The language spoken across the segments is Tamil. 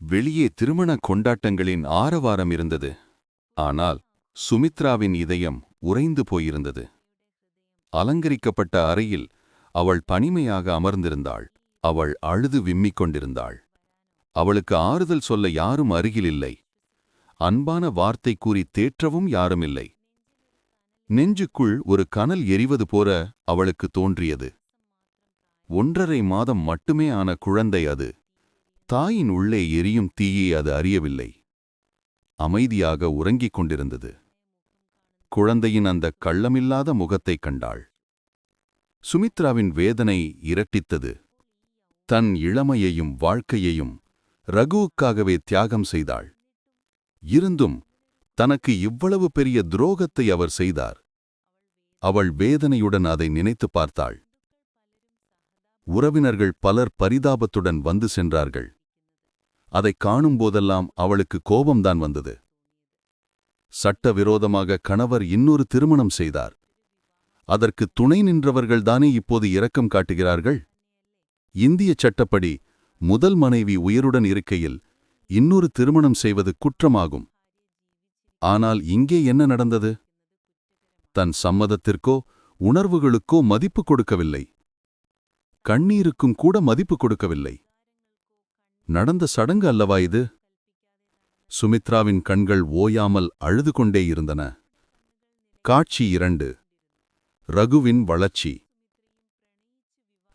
வெளியே திருமண கொண்டாட்டங்களின் ஆரவாரம் இருந்தது. ஆனால் சுமித்ராவின் இதயம் உறைந்து போயிருந்தது. அலங்கரிக்கப்பட்ட அறையில் அவள் பணிமையாக அமர்ந்திருந்தாள். அவள் அழுது விம்மிக் கொண்டிருந்தாள். அவளுக்கு ஆறுதல் சொல்ல யாரும் அருகில் இல்லை. அன்பான வார்த்தை கூறி தேற்றவும் யாருமில்லை நெஞ்சுக்குள் ஒரு கனல் எரிவது போல அவளுக்கு தோன்றியது. ஒன்றரை மாதம் மட்டுமே ஆன குழந்தை அது. தாயின் உள்ளே எரியும் தீயை அது அறியவில்லை. அமைதியாக உறங்கிக் கொண்டிருந்தது. குழந்தையின் அந்த கள்ளமில்லாத முகத்தைக் கண்டாள். சுமித்ராவின் வேதனை இரட்டித்தது. தன் இளமையையும் வாழ்க்கையையும் ரகுவுக்காகவே தியாகம் செய்தாள். இருந்தும் தனக்கு இவ்வளவு பெரிய துரோகத்தை அவர் செய்தார். அவள் வேதனையுடன் அதை நினைத்துப் பார்த்தாள். உறவினர்கள் பலர் பரிதாபத்துடன் வந்து சென்றார்கள். அதைக் காணும்போதெல்லாம் அவளுக்கு கோபம்தான் வந்தது. சட்டவிரோதமாக கணவர் இன்னொரு திருமணம் செய்தார். அதற்கு துணை நின்றவர்கள்தானே இப்போது இரக்கம் காட்டுகிறார்கள்? இந்திய சட்டப்படி முதல் மனைவி உயிருடன் இருக்கையில் இன்னொரு திருமணம் செய்வது குற்றமாகும். ஆனால் இங்கே என்ன நடந்தது? தன் சம்மதத்திற்கோ உணர்வுகளுக்கோ மதிப்பு கொடுக்கவில்லை. கண்ணீருக்கும் கூட மதிப்பு கொடுக்கவில்லை. நடந்த சடங்கு அல்லவா இது? சுமித்ராவின் கண்கள் ஓயாமல் அழுது கொண்டே இருந்தன. காட்சி இரண்டு. ரகுவின் வளர்ச்சி.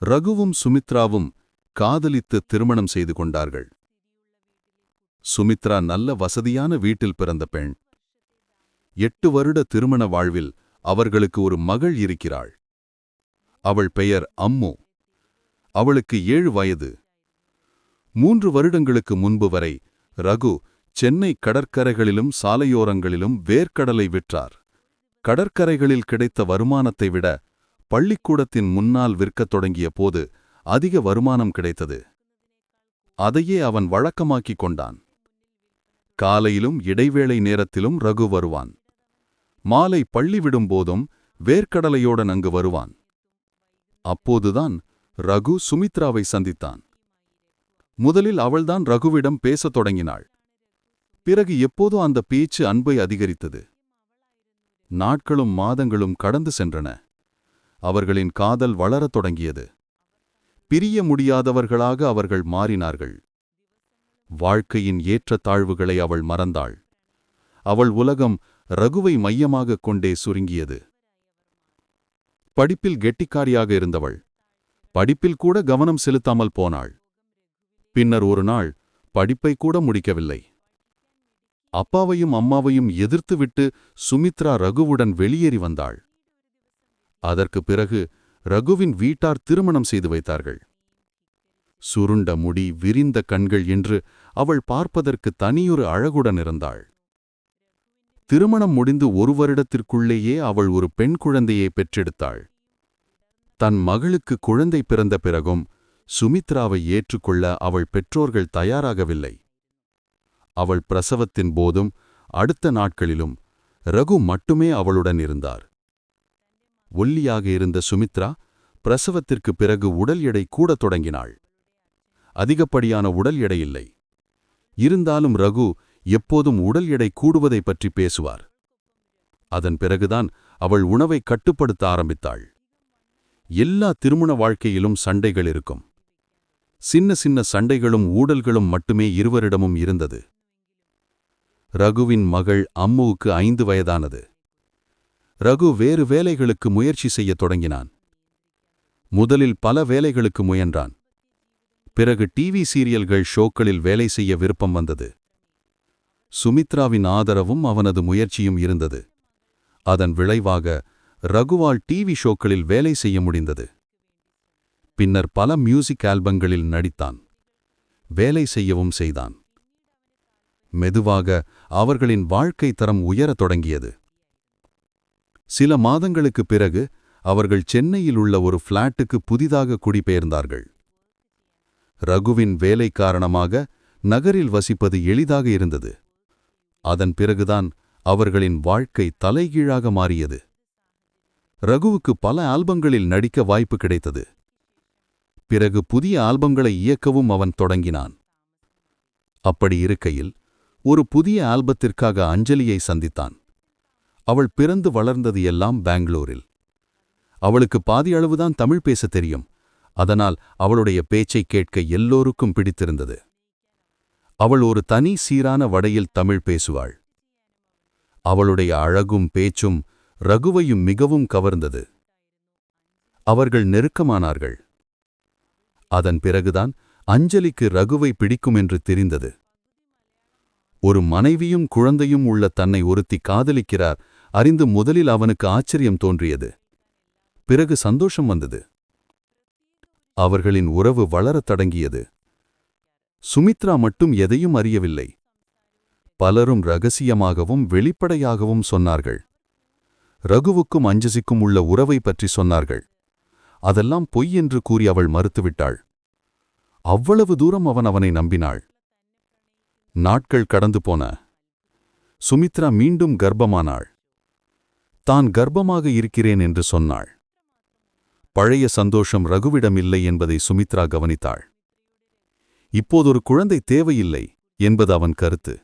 ரகுவும் சுமித்ராவும் காதலித்து திருமணம் செய்து கொண்டார்கள். சுமித்ரா நல்ல வசதியான வீட்டில் பிறந்த பெண். எட்டு வருட திருமண வாழ்வில் அவர்களுக்கு ஒரு மகள் இருக்கிறாள். அவள் பெயர் அம்மு. அவளுக்கு ஏழு வயது. மூன்று வருடங்களுக்கு முன்பு வரை ரகு சென்னை கடற்கரைகளிலும் சாலையோரங்களிலும் வேர்க்கடலை விற்றார். கடற்கரைகளில் கிடைத்த வருமானத்தை விட பள்ளிக்கூடத்தின் முன்னால் விற்கத் தொடங்கிய போது அதிக வருமானம் கிடைத்தது. அதையே அவன் வழக்கமாக்கிக் கொண்டான். காலையிலும் இடைவேளை நேரத்திலும் ரகு வருவான். மாலை பள்ளி விடும்போதும் வேர்க்கடலையோடன் அங்கு வருவான். அப்போதுதான் ரகு சுமித்ராவை சந்தித்தான். முதலில் அவள்தான் ரகுவிடம் பேசத் தொடங்கினாள். பிறகு எப்போதோ அந்த பேச்சு அன்பை அதிகரித்தது. நாட்களும் மாதங்களும் கடந்து சென்றன. அவர்களின் காதல் வளரத் தொடங்கியது. பிரிய முடியாதவர்களாக அவர்கள் மாறினார்கள். வாழ்க்கையின் ஏற்றத்தாழ்வுகளை அவள் மறந்தாள். அவள் உலகம் ரகுவை மையமாகக் கொண்டே சுருங்கியது. படிப்பில் கெட்டிக்காரியாக இருந்தவள். படிப்பில் கூட கவனம் செலுத்தாமல் போனாள். பின்னர் ஒரு நாள் படிப்பை கூட முடிக்கவில்லை. அப்பாவையும் அம்மாவையும் எதிர்த்துவிட்டு சுமித்ரா ரகுவுடன் வெளியேறி வந்தாள். அதற்கு பிறகு ரகுவின் வீட்டார் திருமணம் செய்து வைத்தார்கள். சுருண்ட முடி விரிந்த கண்கள் என்று அவள் பார்ப்பதற்கு தனியொரு அழகுடன் இருந்தாள். திருமணம் முடிந்து ஒரு வருடத்திற்குள்ளேயே அவள் ஒரு பெண் குழந்தையை பெற்றெடுத்தாள். தன் மகளுக்கு குழந்தை பிறந்த பிறகும் சுமித்ராவை ஏற்றுக்கொள்ள அவள் பெற்றோர்கள் தயாராகவில்லை. அவள் பிரசவத்தின் போதும் அடுத்த நாட்களிலும் ரகு மட்டுமே அவளுடன் இருந்தார். ஒல்லியாக இருந்த சுமித்ரா பிரசவத்திற்கு பிறகு உடல் எடை கூடத் தொடங்கினாள். அதிகப்படியான உடல் எடை இல்லை. இருந்தாலும் ரகு எப்போதும் உடல் எடை கூடுவதை பற்றி பேசுவார். அதன் பிறகுதான் அவள் உணவை கட்டுப்படுத்த ஆரம்பித்தாள். எல்லா திருமண வாழ்க்கையிலும் சண்டைகள் இருக்கும். சின்ன சின்ன சண்டைகளும் ஊடல்களும் மட்டுமே இருவரிடமும் இருந்தது. ரகுவின் மகள் அம்முவுக்கு ஐந்து வயதானது. ரகு வேறு வேலைகளுக்கு முயற்சி செய்யத் தொடங்கினான். முதலில் பல வேலைகளுக்கு முயன்றான். பிறகு டிவி சீரியல்கள் ஷோக்களில் வேலை செய்ய விருப்பம் வந்தது. சுமித்ராவின் ஆதரவும் அவனது முயற்சியும் இருந்தது. அதன் விளைவாக ரகுவால் டிவி ஷோக்களில் வேலை செய்ய முடிந்தது. பின்னர் பல மியூசிக் ஆல்பங்களில் நடித்தான் வேலை செய்யவும் செய்தான். மெதுவாக அவர்களின் வாழ்க்கை தரம் உயரத் தொடங்கியது. சில மாதங்களுக்குப் பிறகு அவர்கள் சென்னையில் உள்ள ஒரு ஃப்ளாட்டுக்கு புதிதாக குடிபெயர்ந்தார்கள். ரகுவின் வேலை காரணமாக நகரில் வசிப்பது எளிதாக இருந்தது. அதன் பிறகுதான் அவர்களின் வாழ்க்கை தலைகீழாக மாறியது. ரகுவுக்கு பல ஆல்பங்களில் நடிக்க வாய்ப்பு கிடைத்தது. பிறகு புதிய ஆல்பங்களை இயக்கவும் அவன் தொடங்கினான். அப்படி இருக்கையில் ஒரு புதிய ஆல்பத்திற்காக அஞ்சலியை சந்தித்தான். அவள் பிறந்து வளர்ந்தது எல்லாம் பெங்களூரில். அவளுக்கு பாதி அளவுதான் தமிழ் பேச தெரியும். அதனால் அவளுடைய பேச்சை கேட்க எல்லோருக்கும் பிடித்திருந்தது. அவள் ஒரு தனி சீரான வடையில் தமிழ் பேசுவாள். அவளுடைய அழகும் பேச்சும் ரகுவையும் மிகவும் கவர்ந்தது. அவர்கள் நெருக்கமானார்கள். அதன் பிறகுதான் அஞ்சலிக்கு ரகுவை பிடிக்கும் என்று தெரிந்தது. ஒரு மனைவியும் குழந்தையும் உள்ள தன்னை ஒருத்தி காதலிக்கிறார் அறிந்து முதலில் அவனுக்கு ஆச்சரியம் தோன்றியது. பிறகு சந்தோஷம் வந்தது. அவர்களின் உறவு வளரத் தொடங்கியது. சுமித்ரா மட்டும் எதையும் அறியவில்லை. பலரும் ரகசியமாகவும் வெளிப்படையாகவும் சொன்னார்கள். ரகுவுக்கும் அஞ்சசிக்கும் உள்ள உறவை பற்றி சொன்னார்கள். அதெல்லாம் பொய் என்று கூறி அவள் மறுத்துவிட்டாள். அவ்வளவு தூரம் அவன் அவனை நம்பினாள். நாட்கள் கடந்து போன. சுமித்ரா மீண்டும் கர்ப்பமானாள். தான் கர்ப்பமாக இருக்கிறேன் என்று சொன்னாள். பழைய சந்தோஷம் ரகுவிடம் இல்லை என்பதை சுமித்ரா கவனித்தாள். இப்போதொரு குழந்தை தேவையில்லை என்பது அவன் கருத்து.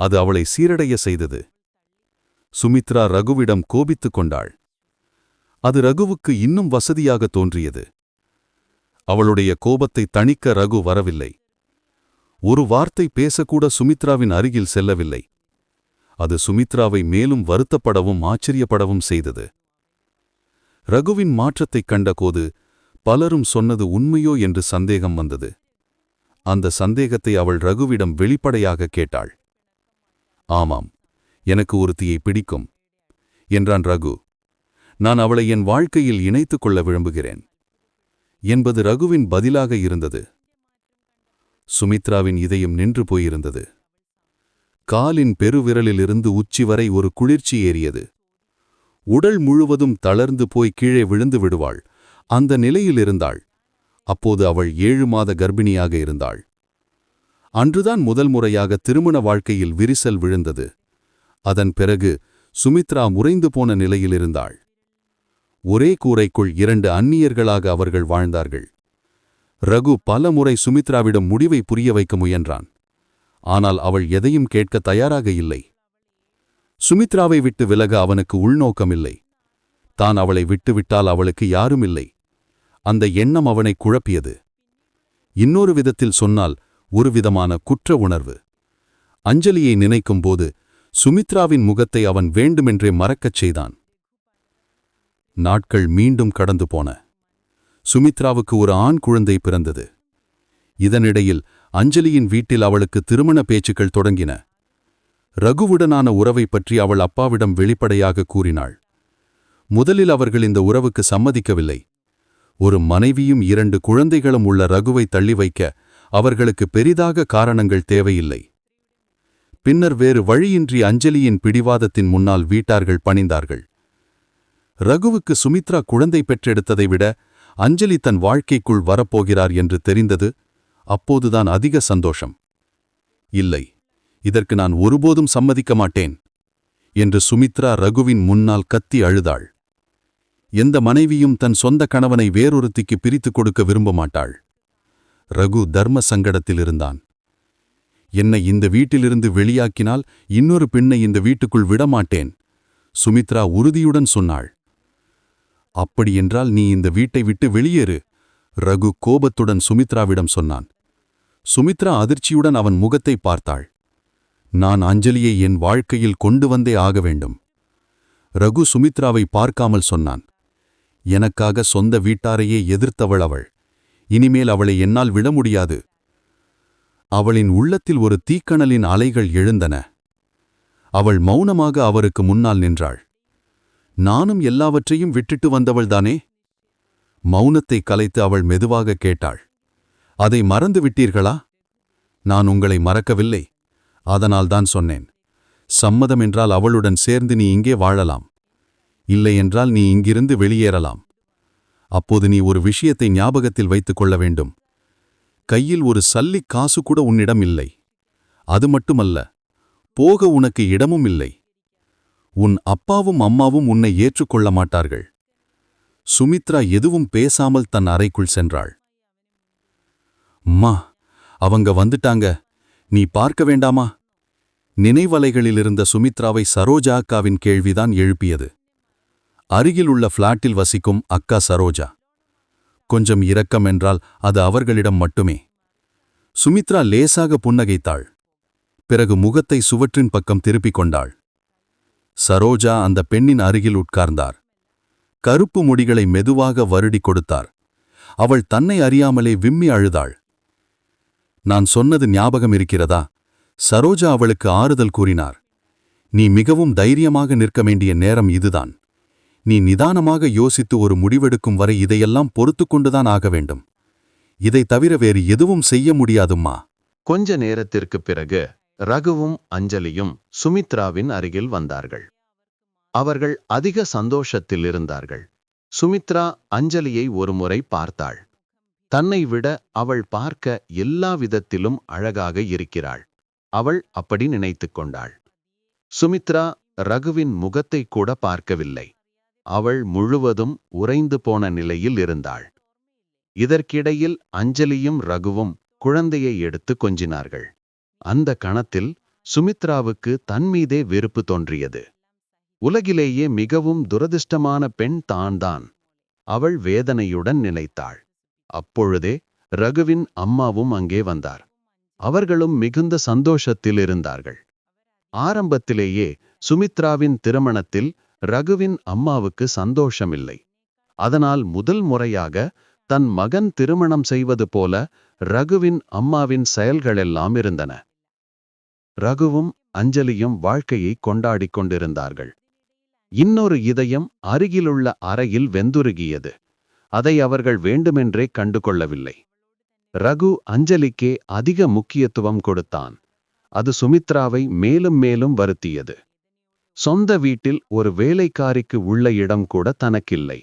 அது அவளை சீரடைய செய்தது. சுமித்ரா ரகுவிடம் கோபித்துக் கொண்டாள். அது ரகுவுக்கு இன்னும் வசதியாக தோன்றியது. அவளுடைய கோபத்தை தணிக்க ரகு வரவில்லை. ஒரு வார்த்தை பேசக்கூட சுமித்ராவின் அருகில் செல்லவில்லை. அது சுமித்ராவை மேலும் வருத்தப்படவும் ஆச்சரியப்படவும் செய்தது. ரகுவின் மாற்றத்தைக் கண்டபோது பலரும் சொன்னது உண்மையோ என்று சந்தேகம் வந்தது. அந்த சந்தேகத்தை அவள் ரகுவிடம் வெளிப்படையாக கேட்டாள். ஆமாம் எனக்கு ஒருத்தியை பிடிக்கும் என்றான் ரகு. நான் அவளை என் வாழ்க்கையில் இணைத்துக் கொள்ள விரும்புகிறேன். என்பது ரகுவின் பதிலாக இருந்தது. சுமித்ராவின் இதயம் நின்று போயிருந்தது. காலின் பெருவிரலிலிருந்து உச்சி வரை ஒரு குளிர்ச்சி ஏறியது. உடல் முழுவதும் தளர்ந்து போய் கீழே விழுந்து விடுவாள். அந்த நிலையில் இருந்தாள். அப்போது அவள் ஏழு மாத கர்ப்பிணியாக இருந்தாள். அன்றுதான் முதல் முறையாக திருமண வாழ்க்கையில் விரிசல் விழுந்தது. அதன் பிறகு சுமித்ரா முறைந்து போன நிலையில் இருந்தாள். ஒரே கூரைக்குள் இரண்டு அந்நியர்களாக அவர்கள் வாழ்ந்தார்கள். ரகு பல முறை சுமித்ராவிடம் முடிவை புரிய வைக்க முயன்றான். ஆனால் அவள் எதையும் கேட்க தயாராக இல்லை. சுமித்ராவை விட்டு விலக அவனுக்கு உள்நோக்கமில்லை. தான் அவளை விட்டுவிட்டால் அவளுக்கு யாருமில்லை. அந்த எண்ணம் அவனை குழப்பியது. இன்னொரு விதத்தில் சொன்னால் ஒரு விதமான குற்ற உணர்வு. அஞ்சலியை நினைக்கும்போது சுமித்ராவின் முகத்தை அவன் வேண்டுமென்றே மறக்கச் செய்தான். நாட்கள் மீண்டும் கடந்து போன. சுமித்ராவுக்கு ஒரு ஆண் குழந்தை பிறந்தது. இதனிடையில் அஞ்சலியின் வீட்டில் அவளுக்கு திருமண பேச்சுக்கள் தொடங்கின. ரகுவுடனான உறவை பற்றி அவள் அப்பாவிடம் வெளிப்படையாக கூறினாள். முதலில் அவர்கள் இந்த உறவுக்கு சம்மதிக்கவில்லை. ஒரு மனைவியும் இரண்டு குழந்தைகளும் உள்ள ரகுவை தள்ளி வைக்க அவர்களுக்கு பெரிதாக காரணங்கள் தேவையில்லை. பின்னர் வேறு வழியின்றி அஞ்சலியின் பிடிவாதத்தின் முன்னால் வீட்டார்கள் பணிந்தார்கள். ரகுவுக்கு சுமித்ரா குழந்தை பெற்றெடுத்ததை விட அஞ்சலி தன் வாழ்க்கைக்குள் வரப்போகிறார் என்று தெரிந்தது அப்போதுதான் அதிக சந்தோஷம். இல்லை இதற்கு நான் ஒருபோதும் சம்மதிக்க மாட்டேன் என்று சுமித்ரா ரகுவின் முன்னால் கத்தி அழுதாள். எந்த மனைவியும் தன் சொந்த கணவனை வேறொருத்திக்கு பிரித்துக் கொடுக்க விரும்ப மாட்டாள். ரகு தர்ம சங்கடத்தில் இருந்தான். என்னை இந்த வீட்டிலிருந்து வெளியாக்கினால் இன்னொரு பெண்ணை இந்த வீட்டுக்குள் விடமாட்டேன் சுமித்ரா உறுதியுடன் சொன்னாள். அப்படியென்றால் நீ இந்த வீட்டை விட்டு வெளியேறு ரகு கோபத்துடன் சுமித்ராவிடம் சொன்னான். சுமித்ரா அதிர்ச்சியுடன் அவன் முகத்தை பார்த்தாள். நான் அஞ்சலியை என் வாழ்க்கையில் கொண்டு வந்தே ஆக வேண்டும். ரகு சுமித்ராவை பார்க்காமல் சொன்னான். எனக்காக சொந்த வீட்டாரையே எதிர்த்தவள் அவள். இனிமேல் அவளை என்னால் விட முடியாது. அவளின் உள்ளத்தில் ஒரு தீக்கணலின் அலைகள் எழுந்தன. அவள் மௌனமாக அவருக்கு முன்னால் நின்றாள். நானும் எல்லாவற்றையும் விட்டுட்டு வந்தவள்தானே மௌனத்தை கலைத்து அவள் மெதுவாக கேட்டாள். அதை மறந்து விட்டீர்களா? நான் உங்களை மறக்கவில்லை. அதனால்தான் சொன்னேன். சம்மதம் என்றால் அவளுடன் சேர்ந்து நீ இங்கே வாழலாம். இல்லையென்றால் நீ இங்கிருந்து வெளியேறலாம். அப்போது நீ ஒரு விஷயத்தை ஞாபகத்தில் வைத்துக் கொள்ள வேண்டும். கையில் ஒரு சல்லிக் காசு கூட உன்னிடம் இல்லை. அது மட்டுமல்ல போக உனக்கு இடமும் இல்லை. உன் அப்பாவும் அம்மாவும் உன்னை ஏற்றுக்கொள்ள மாட்டார்கள். சுமித்ரா எதுவும் பேசாமல் தன் அறைக்குள் சென்றாள். மா அவங்க வந்துட்டாங்க. நீ பார்க்க வேண்டாமா? நினைவலைகளிலிருந்த சுமித்ராவை சரோஜா அக்காவின் கேள்விதான் எழுப்பியது. அருகில் உள்ள ஃப்ளாட்டில் வசிக்கும் அக்கா சரோஜா. கொஞ்சம் இரக்கம் என்றால் அது அவர்களிடம் மட்டுமே. சுமித்ரா லேசாக புன்னகைத்தாள். பிறகு முகத்தை சுவற்றின் பக்கம் திருப்பிக் கொண்டாள். சரோஜா அந்த பெண்ணின் அருகில் உட்கார்ந்தார். கருப்பு முடிகளை மெதுவாக வருடி கொடுத்தார். அவள் தன்னை அறியாமலே விம்மி அழுதாள். நான் சொன்னது ஞாபகம் இருக்கிறதா? சரோஜா அவளுக்கு ஆறுதல் கூறினார். நீ மிகவும் தைரியமாக நிற்க வேண்டிய நேரம் இதுதான். நீ நிதானமாக யோசித்து ஒரு முடிவெடுக்கும் வரை இதையெல்லாம் பொறுத்துக் கொண்டுதான் ஆக வேண்டும். இதை தவிர வேறு எதுவும் செய்ய முடியாதும்மா. கொஞ்ச நேரத்திற்குப் பிறகு ரகுவும் அஞ்சலியும் சுமித்ராவின் அருகில் வந்தார்கள். அவர்கள் அதிக சந்தோஷத்தில் இருந்தார்கள். சுமித்ரா அஞ்சலியை ஒருமுறை பார்த்தாள். தன்னை விட அவள் பார்க்க எல்லா விதத்திலும் அழகாக இருக்கிறாள். அவள் அப்படி நினைத்துக் கொண்டாள். சுமித்ரா ரகுவின் முகத்தை கூட பார்க்கவில்லை. அவள் முழுவதும் உறைந்து போன நிலையில் இருந்தாள். இதற்கிடையில் அஞ்சலியும் ரகுவும் குழந்தையை எடுத்து கொஞ்சினார்கள். அந்த கணத்தில் சுமித்ராவுக்கு தன்மீதே வெறுப்பு தோன்றியது. உலகிலேயே மிகவும் துரதிர்ஷ்டமான பெண் தான்தான். அவள் வேதனையுடன் நினைத்தாள் அப்பொழுதே ரகுவின் அம்மாவும் அங்கே வந்தார். அவர்களும் மிகுந்த சந்தோஷத்தில் இருந்தார்கள். ஆரம்பத்திலேயே சுமித்ராவின் திருமணத்தில் ரகுவின் அம்மாவுக்கு சந்தோஷமில்லை. அதனால் முதல் முறையாக தன் மகன் திருமணம் செய்வது போல ரகுவின் அம்மாவின் செயல்களெல்லாம் இருந்தன. ரகுவும் அஞ்சலியும் வாழ்க்கையை கொண்டாடிக் கொண்டிருந்தார்கள். இன்னொரு இதயம் அருகிலுள்ள அறையில் வெந்துருகியது. அதை அவர்கள் வேண்டுமென்றே கண்டுகொள்ளவில்லை. ரகு அஞ்சலிக்கே அதிக முக்கியத்துவம் கொடுத்தான். அது சுமித்ராவை மேலும் மேலும் வருத்தியது. சொந்த வீட்டில் ஒரு வேலைக்காரிக்கு உள்ள இடம் கூட தனக்கில்லை.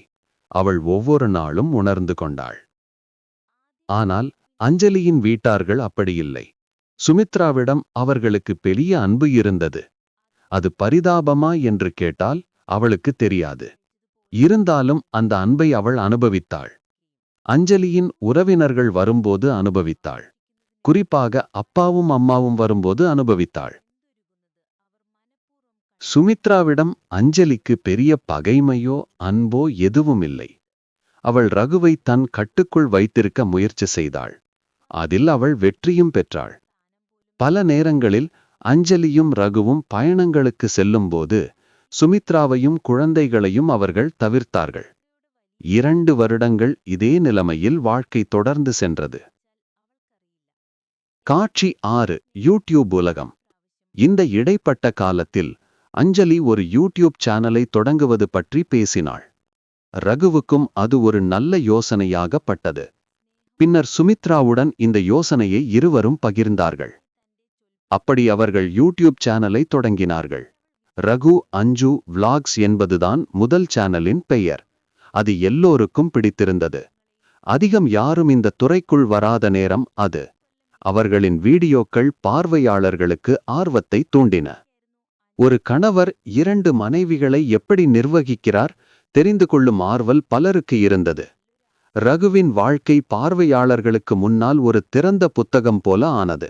அவள் ஒவ்வொரு நாளும் உணர்ந்து கொண்டாள். ஆனால் அஞ்சலியின் வீட்டார்கள் அப்படியில்லை சுமித்ராவிடம் அவர்களுக்கு பெரிய அன்பு இருந்தது. அது பரிதாபமா என்று கேட்டால் அவளுக்கு தெரியாது. இருந்தாலும் அந்த அன்பை அவள் அனுபவித்தாள். அஞ்சலியின் உறவினர்கள் வரும்போது அனுபவித்தாள். குறிப்பாக அப்பாவும் அம்மாவும் வரும்போது அனுபவித்தாள். சுமித்ராவிடம் அஞ்சலிக்கு பெரிய பகைமையோ அன்போ எதுவும் இல்லை அவள் ரகுவை தன் கட்டுக்குள் வைத்திருக்க முயற்சி செய்தாள். அதில் அவள் வெற்றியும் பெற்றாள். பல நேரங்களில் அஞ்சலியும் ரகுவும் பயணங்களுக்கு செல்லும்போது சுமித்ராவையும் குழந்தைகளையும் அவர்கள் தவிர்த்தார்கள். இரண்டு வருடங்கள் இதே நிலைமையில் வாழ்க்கை தொடர்ந்து சென்றது. காட்சி ஆறு யூடியூப் உலகம். இந்த இடைப்பட்ட காலத்தில் அஞ்சலி ஒரு யூடியூப் சேனலை தொடங்குவது பற்றி பேசினாள். ரகுவுக்கும் அது ஒரு நல்ல யோசனையாகப்பட்டது. பின்னர் சுமித்ராவுடன் இந்த யோசனையை இருவரும் பகிர்ந்தார்கள். அப்படி அவர்கள் யூடியூப் சேனலை தொடங்கினார்கள். ரகு அஞ்சு விளாக்ஸ் என்பதுதான் முதல் சேனலின் பெயர். அது எல்லோருக்கும் பிடித்திருந்தது. அதிகம் யாரும் இந்த துறைக்குள் வராத நேரம் அது. அவர்களின் வீடியோக்கள் பார்வையாளர்களுக்கு ஆர்வத்தை தூண்டின. ஒரு கணவர் இரண்டு மனைவிகளை எப்படி நிர்வகிக்கிறார் தெரிந்து கொள்ளும் ஆர்வல் பலருக்கு இருந்தது. ரகுவின் வாழ்க்கை பார்வையாளர்களுக்கு முன்னால் ஒரு திறந்த புத்தகம் போல ஆனது.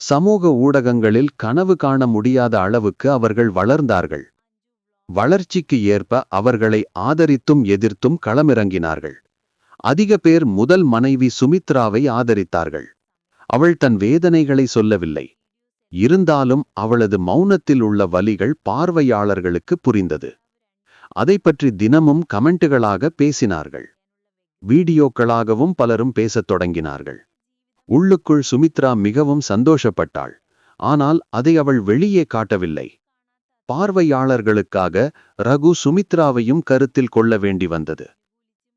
சமூக ஊடகங்களில் கனவு காண முடியாத அளவுக்கு அவர்கள் வளர்ந்தார்கள். வளர்ச்சிக்கு ஏற்ப அவர்களை ஆதரித்தும் எதிர்த்தும் களமிறங்கினார்கள். அதிக பேர் முதல் மனைவி சுமித்ராவை ஆதரித்தார்கள். அவள் தன் வேதனைகளை சொல்லவில்லை. இருந்தாலும் அவளது மௌனத்தில் உள்ள வலிகள் பார்வையாளர்களுக்கு புரிந்தது. அதை பற்றி தினமும் கமெண்ட்டுகளாக பேசினார்கள். வீடியோக்களாகவும் பலரும் பேசத் தொடங்கினார்கள். உள்ளுக்குள் சுமித்ரா மிகவும் சந்தோஷப்பட்டாள். ஆனால் அதை அவள் வெளியே காட்டவில்லை. பார்வையாளர்களுக்காக ரகு சுமித்ராவையும் கருத்தில் கொள்ள வேண்டி வந்தது.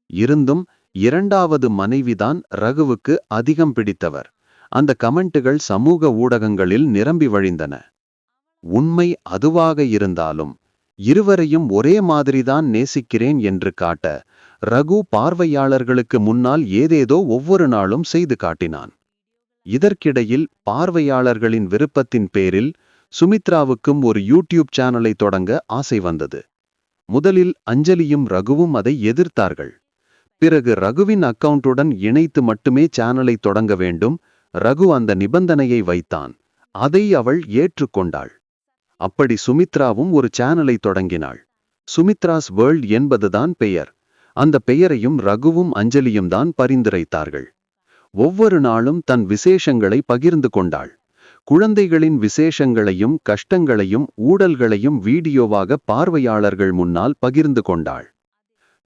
இருந்தும் இரண்டாவது மனைவிதான் ரகுவுக்கு அதிகம் பிடித்தவர். அந்த கமெண்ட்டுகள் சமூக ஊடகங்களில் நிரம்பி வழிந்தன. உண்மை அதுவாக இருந்தாலும் இருவரையும் ஒரே மாதிரிதான் நேசிக்கிறேன் என்று காட்ட ரகு பார்வையாளர்களுக்கு முன்னால் ஏதேதோ ஒவ்வொரு நாளும் செய்து காட்டினான். இதற்கிடையில் பார்வையாளர்களின் விருப்பத்தின் பேரில் சுமித்ராவுக்கும் ஒரு யூடியூப் சேனலை தொடங்க ஆசை வந்தது. முதலில் அஞ்சலியும் ரகுவும் அதை எதிர்த்தார்கள். பிறகு ரகுவின் அக்கவுண்டுடன் இணைத்து மட்டுமே சேனலை தொடங்க வேண்டும். ரகு அந்த நிபந்தனையை வைத்தான். அதை அவள் ஏற்றுக்கொண்டாள். அப்படி சுமித்ராவும் ஒரு சேனலை தொடங்கினாள். சுமித்ராஸ் வேர்ல்ட் என்பதுதான் பெயர். அந்த பெயரையும் ரகுவும் அஞ்சலியும் தான் பரிந்துரைத்தார்கள். ஒவ்வொரு நாளும் தன் விசேஷங்களை பகிர்ந்து கொண்டாள். குழந்தைகளின் விசேஷங்களையும் கஷ்டங்களையும் ஊடல்களையும் வீடியோவாக பார்வையாளர்கள் முன்னால் பகிர்ந்து கொண்டாள்.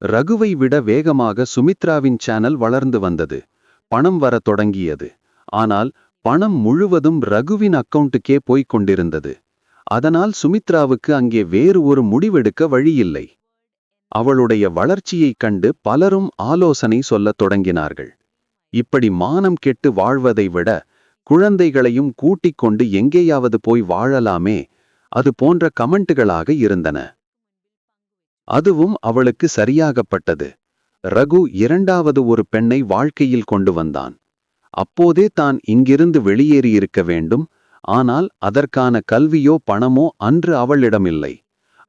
ரகுவை விட வேகமாக சுமித்ராவின் சேனல் வளர்ந்து வந்தது. பணம் வரத் தொடங்கியது. ஆனால் பணம் முழுவதும் ரகுவின் அக்கவுண்ட்டுக்கே போய்க் கொண்டிருந்தது. அதனால் சுமித்ராவுக்கு அங்கே வேறு ஒரு முடிவெடுக்க வழியில்லை. அவளுடைய வளர்ச்சியைக் கண்டு பலரும் ஆலோசனை சொல்லத் தொடங்கினார்கள். இப்படி மானம் கெட்டு வாழ்வதை விட குழந்தைகளையும் கூட்டிக் கொண்டு எங்கேயாவது போய் வாழலாமே அது போன்ற கமெண்ட்டுகளாக இருந்தன. அதுவும் அவளுக்கு சரியாகப்பட்டது. ரகு இரண்டாவது ஒரு பெண்ணை வாழ்க்கையில் கொண்டு வந்தான். அப்போதே தான் இங்கிருந்து வெளியேறியிருக்க வேண்டும் ஆனால் அதற்கான கல்வியோ பணமோ அன்று அவளிடமில்லை.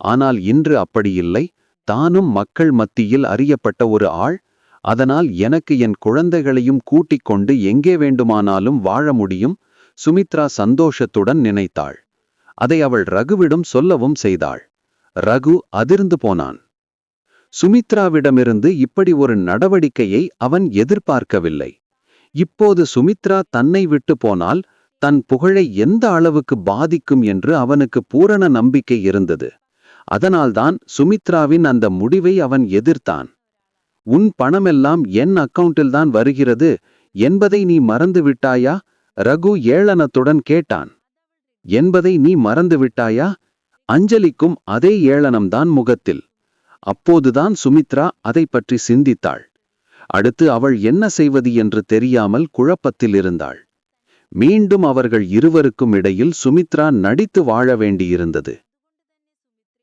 ஆனால் இன்று அப்படியில்லை தானும் மக்கள் மத்தியில் அறியப்பட்ட ஒரு ஆள் அதனால் எனக்கு என் குழந்தைகளையும் கூட்டிக் கொண்டு எங்கே வேண்டுமானாலும் வாழ முடியும். சுமித்ரா சந்தோஷத்துடன் நினைத்தாள். அதை அவள் ரகுவிடம் சொல்லவும் செய்தாள். ரகு அதிர்ந்து போனான். சுமித்ராவிடமிருந்து இப்படி ஒரு நடவடிக்கையை அவன் எதிர்பார்க்கவில்லை. இப்போது சுமித்ரா தன்னை விட்டு போனால் தன் புகழை எந்த அளவுக்கு பாதிக்கும் என்று அவனுக்கு பூரண நம்பிக்கை இருந்தது. அதனால்தான் சுமித்ராவின் அந்த முடிவை அவன் எதிர்த்தான். உன் பணமெல்லாம் என் அக்கவுண்டில்தான் வருகிறது என்பதை நீ மறந்து விட்டாயா ரகு ஏளனத்துடன் கேட்டான். என்பதை நீ மறந்து விட்டாயா அஞ்சலிக்கும் அதே ஏளனம்தான் முகத்தில். அப்போதுதான் சுமித்ரா அதை பற்றி சிந்தித்தாள். அடுத்து அவள் என்ன செய்வது என்று தெரியாமல் குழப்பத்தில் இருந்தாள். மீண்டும் அவர்கள் இருவருக்கும் இடையில் சுமித்ரா நடித்து வாழ வேண்டியிருந்தது.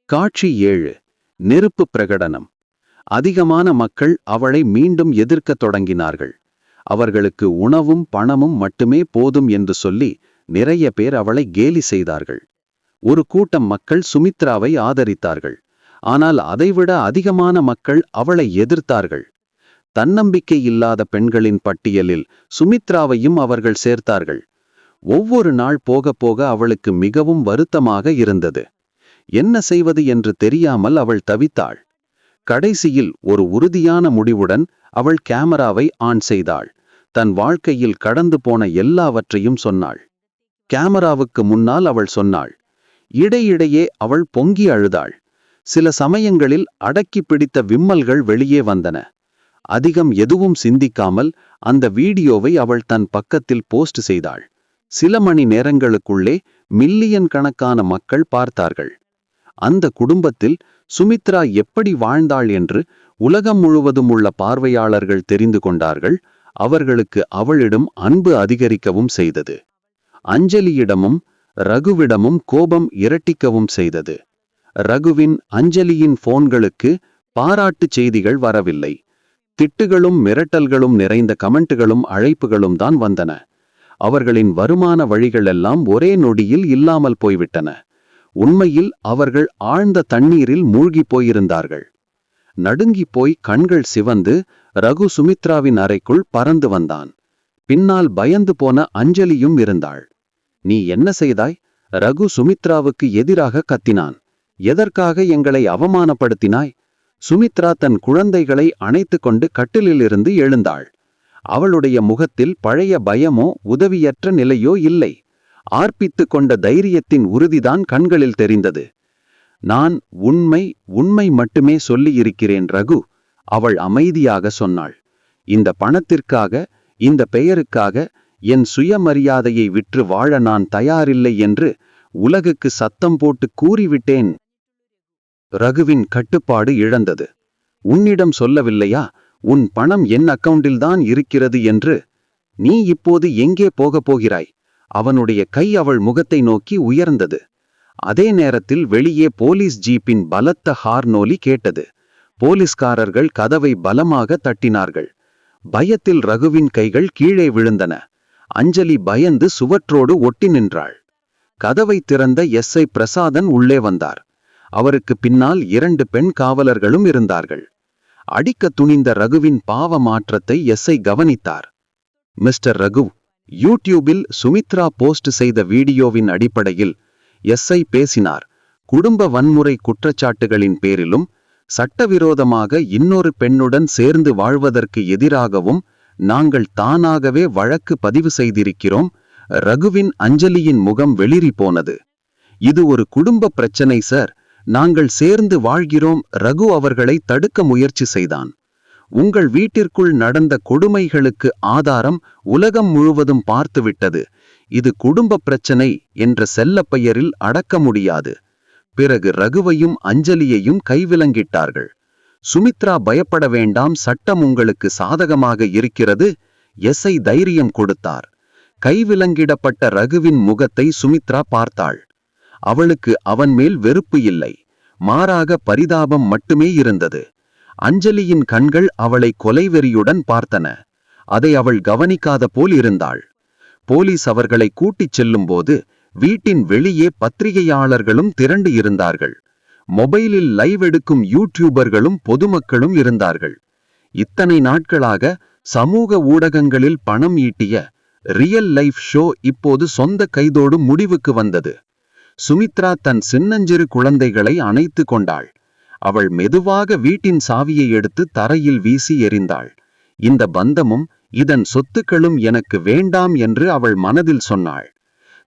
காட்சி ஏழு. நெருப்பு பிரகடனம். அதிகமான மக்கள் அவளை மீண்டும் எதிர்க்கத் தொடங்கினார்கள். அவர்களுக்கு உணவும் பணமும் மட்டுமே போதும் என்று சொல்லி நிறைய பேர் அவளை கேலி செய்தார்கள். ஒரு கூட்டம் மக்கள் சுமித்ராவை ஆதரித்தார்கள். ஆனால் அதைவிட அதிகமான மக்கள் அவளை எதிர்த்தார்கள். தன்னம்பிக்கை இல்லாத பெண்களின் பட்டியலில் சுமித்ராவையும் அவர்கள் சேர்த்தார்கள். ஒவ்வொரு நாள் போக போக அவளுக்கு மிகவும் வருத்தமாக இருந்தது. என்ன செய்வது என்று தெரியாமல் அவள் தவித்தாள். கடைசியில் ஒரு உறுதியான முடிவுடன் அவள் கேமராவை ஆன் செய்தாள். தன் வாழ்க்கையில் கடந்து போன எல்லாவற்றையும் சொன்னாள். கேமராவுக்கு முன்னால் அவள் சொன்னாள். இடையிடையே அவள் பொங்கி அழுதாள். சில சமயங்களில் அடக்கி பிடித்த விம்மல்கள் வெளியே வந்தன. அதிகம் எதுவும் சிந்திக்காமல் அந்த வீடியோவை அவள் தன் பக்கத்தில் போஸ்ட் செய்தாள். சில மணி நேரங்களுக்குள்ளே மில்லியன் கணக்கான மக்கள் பார்த்தார்கள். அந்த குடும்பத்தில் சுமித்ரா எப்படி வாழ்ந்தாள் என்று உலகம் முழுவதும் உள்ள பார்வையாளர்கள் தெரிந்து கொண்டார்கள் அவர்களுக்கு அவளிடம் அன்பு அதிகரிக்கவும் செய்தது. அஞ்சலியிடமும் ரகுவிடமும் கோபம் இரட்டிக்கவும் செய்தது. ரகுவின் அஞ்சலியின் போன்களுக்கு பாராட்டுச் செய்திகள் வரவில்லை. திட்டுகளும் மிரட்டல்களும் நிறைந்த கமெண்ட்டுகளும் அழைப்புகளும் தான் வந்தன. அவர்களின் வருமான வழிகளெல்லாம் ஒரே நொடியில் இல்லாமல் போய்விட்டன. உண்மையில் அவர்கள் ஆழ்ந்த தண்ணீரில் மூழ்கிப் போயிருந்தார்கள். நடுங்கிப் போய் கண்கள் சிவந்து ரகு சுமித்ராவின் அறைக்குள் பறந்து வந்தான். பின்னால் பயந்து போன அஞ்சலியும் இருந்தாள். நீ என்ன செய்தாய்? ரகு சுமித்ராவுக்கு எதிராக கத்தினான். எதற்காக எங்களை அவமானப்படுத்தினாய்? சுமித்ரா தன் குழந்தைகளை அணைத்துக் கொண்டு கட்டிலிலிருந்து எழுந்தாள். அவளுடைய முகத்தில் பழைய பயமோ உதவியற்ற நிலையோ இல்லை. ஆர்ப்பித்து கொண்ட தைரியத்தின் உறுதிதான் கண்களில் தெரிந்தது. நான் உண்மை உண்மை மட்டுமே சொல்லியிருக்கிறேன் ரகு அவள் அமைதியாக சொன்னாள். இந்த பணத்திற்காக இந்த பெயருக்காக என் சுயமரியாதையை விற்று வாழ நான் தயாரில்லை என்று உலகுக்கு சத்தம் போட்டு கூறிவிட்டேன். ரகுவின் கட்டுப்பாடு இழந்தது. உன்னிடம் சொல்லவில்லையா? உன் பணம் என் அக்கவுண்டில்தான் இருக்கிறது என்று. நீ இப்போது எங்கே போகப் போகிறாய்? அவனுடைய கை அவள் முகத்தை நோக்கி உயர்ந்தது. அதே நேரத்தில் வெளியே போலீஸ் ஜீப்பின் பலத்த ஹார்னோலி கேட்டது. போலீஸ்காரர்கள் கதவை பலமாக தட்டினார்கள். பயத்தில் ரகுவின் கைகள் கீழே விழுந்தன. அஞ்சலி பயந்து சுவற்றோடு ஒட்டி நின்றாள். கதவை திறந்த எஸ் ஐ பிரசாதன் உள்ளே வந்தார். அவருக்கு பின்னால் இரண்டு பெண் காவலர்களும் இருந்தார்கள். அடிக்க துணிந்த ரகுவின் பாவ மாற்றத்தை எஸ்ஐ கவனித்தார். மிஸ்டர் ரகு யூடியூபில் சுமித்ரா போஸ்ட் செய்த வீடியோவின் அடிப்படையில் எஸ்ஐ பேசினார். குடும்ப வன்முறை குற்றச்சாட்டுகளின் பேரிலும் சட்டவிரோதமாக இன்னொரு பெண்ணுடன் சேர்ந்து வாழ்வதற்கு எதிராகவும் நாங்கள் தானாகவே வழக்கு பதிவு செய்திருக்கிறோம். ரகுவின் அஞ்சலியின் முகம் வெளிரி போனது. இது ஒரு குடும்ப பிரச்சனை சார். நாங்கள் சேர்ந்து வாழ்கிறோம். ரகு அவர்களை தடுக்க முயற்சி செய்தான். உங்கள் வீட்டிற்குள் நடந்த கொடுமைகளுக்கு ஆதாரம் உலகம் முழுவதும் பார்த்துவிட்டது. இது குடும்ப பிரச்சனை என்ற செல்ல பெயரில் அடக்க முடியாது. பிறகு ரகுவையும் அஞ்சலியையும் கைவிலங்கிட்டார்கள் சுமித்ரா பயப்பட வேண்டாம் சட்டம் உங்களுக்கு சாதகமாக இருக்கிறது எஸ்ஐ தைரியம் கொடுத்தார். கைவிலங்கிடப்பட்ட ரகுவின் முகத்தை சுமித்ரா பார்த்தாள். அவளுக்கு அவன் மேல் வெறுப்பு இல்லை. மாறாக பரிதாபம் மட்டுமே இருந்தது. அஞ்சலியின் கண்கள் அவளை கொலைவெறியுடன் பார்த்தன. அதை அவள் கவனிக்காத போல் இருந்தாள். போலீஸ் அவர்களை கூட்டிச் செல்லும்போது வீட்டின் வெளியே பத்திரிகையாளர்களும் திரண்டு இருந்தார்கள். மொபைலில் லைவ் எடுக்கும் யூடியூபர்களும் பொதுமக்களும் இருந்தார்கள். இத்தனை நாட்களாக சமூக ஊடகங்களில் பணம் ஈட்டிய ரியல் லைஃப் ஷோ இப்போது சொந்த கைதோடு முடிவுக்கு வந்தது. சுமித்ரா தன் சின்னஞ்சிறு குழந்தைகளை அணைத்து கொண்டாள். அவள் மெதுவாக வீட்டின் சாவியை எடுத்து தரையில் வீசி எறிந்தாள். இந்த பந்தமும் இதன் சொத்துக்களும் எனக்கு வேண்டாம் என்று அவள் மனதில் சொன்னாள்.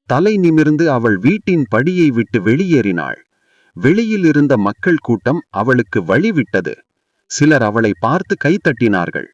தலை நிமிர்ந்து அவள் வீட்டின் படியை விட்டு வெளியேறினாள். வெளியில் இருந்த மக்கள் கூட்டம் அவளுக்கு வழிவிட்டது சிலர் அவளை பார்த்து கைத்தட்டினார்கள்.